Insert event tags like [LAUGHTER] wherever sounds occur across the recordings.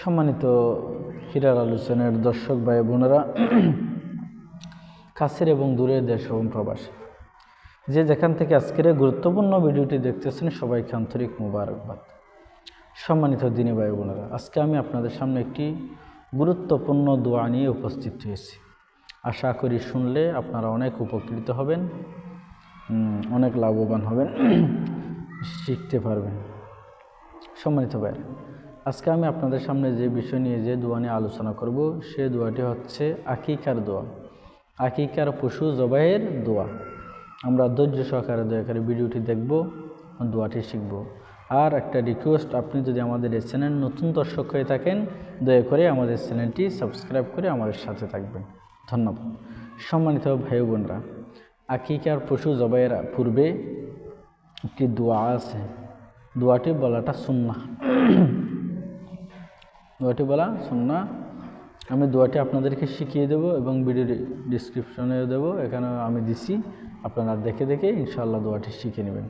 সম্মানিত হীরার আলোচনার দর্শক ভাই বোনেরা, কাছের এবং দূরের দেশ এবং প্রবাসী। যে যেখান থেকে আজকের গুরুত্বপূর্ণ ভিডিওটি দেখতেছেন, সবাইকে আন্তরিক মুবারকবাদ। সম্মানিত দিনী ভাই বোনেরা, আজকে আমি আপনাদের সামনে একটি গুরুত্বপূর্ণ দোয়া নিয়ে উপস্থিত হয়েছি। আশা করি শুনলে আপনারা অনেক উপকৃত হবেন অনেক লাভবান হবেন, শিখতে পারবেন। সম্মানিত ভাই আজকে আমি আপনাদের সামনে যে বিষয় নিয়ে যে দোয়া নিয়ে আলোচনা করব, সে দোয়াটি হচ্ছে আকিকার দোয়া। আকিকার পশু জবাইয়ের দোয়া। আমরা ধৈর্য সহকারে, দয়া করে ভিডিওটি দেখব, দোয়াটি শিখব। আর একটা রিকোয়েস্ট আপনি যদি আমাদের এই চ্যানেল নতুন দর্শক হয়ে থাকেন, দয়া করে আমাদের চ্যানেলটি সাবস্ক্রাইব করে আমাদের সাথে থাকবেন। ধন্যবাদ। সম্মানিত ভাই বোনরা আকিকার পশু জবাইয়ের পূর্বে একটি দোয়া আছে। দোয়াটি বলাটা সুন্না দোয়াটি বলা, সুন্না। আমি দোয়াটি আপনাদেরকে শিখিয়ে দেব এবং ভিডিও ডিসক্রিপশনে দেব। এখানে আমি দিছি, আপনারা দেখে দেখে ইনশাআল্লাহ দোয়াটি শিখে নেবেন।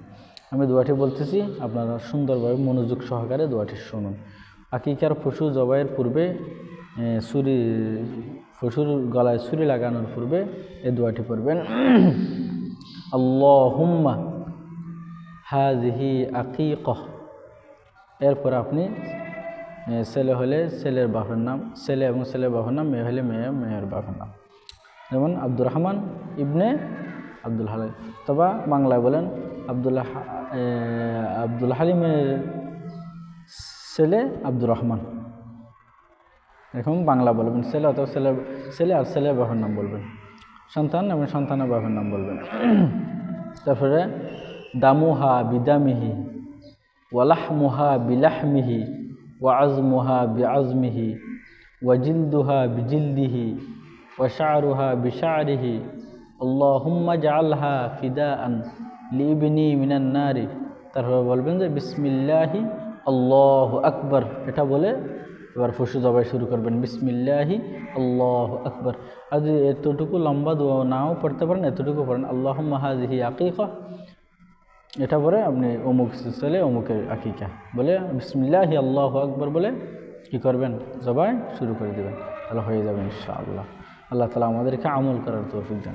আমি দোয়াটি বলতেছি, আপনারা সুন্দরভাবে মনোযোগ সহকারে দোয়াটি শুনুন। আকিকার পশু জবাইয়ের পূর্বে ছুরি, পশুর গলায় ছুরি লাগানোর পূর্বে এই দোয়াটি পড়বেন। আল্লাহুম্মা হাজিহি আকিকহ। এরপর আপনি ছেলে হলে ছেলের বাপের নাম, ছেলে এবং ছেলের বাপের নাম, মেয়ে হলে মেয়ে, মেয়ের বাপের নাম। যেমন আব্দুর রহমান ইবনে আব্দুল হালিম তবা বাংলায় বলেন আবদুল্লাহ আব্দুল হালিমের ছেলে আব্দুর রহমান। এরকম বাংলা বলবেন ছেলে অথবা ছেলে ছেলে আর ছেলের বাপের নাম বলবেন। সন্তান এবং সন্তানের বাপের নাম বলবেন। [CLEARS THROAT] তারপরে, দামুহা বিদামিহি, ওয়ালাহমুহা বিলাহমিহি ওয়াজমুহা বিআজমিহি ওয়াজিলদুহা বিজিলদিহি ওয়াশারুহা বিশারিহি আল্লাহুম্মা জাআলহা ফিদাআন লিবনি মিনান নারি তারপরে বলবেন যে বিসমিল্লাহি, আল্লাহু আকবার। এটা বলে এবার পশু জবাই শুরু করবেন, বিসমিল্লাহি, আল্লাহ আকবার। আর এতটুকু লম্বা দোয়া নাও পড়তে পারেন, এতটুকু পড়েন আল্লাহ মাহাজিহি আকিকা এটা পরে আপনি অমুক ছেলে অমুকের আকিকা। বলে, বিসমিল্লাহি, আল্লাহ আকবর বলে কি করবেন? জবাই শুরু করে দেবেন। তাহলে হয়ে যাবে ইনশাআল্লাহ। আল্লাহ তালা আমাদেরকে আমল করার তৌফিক দান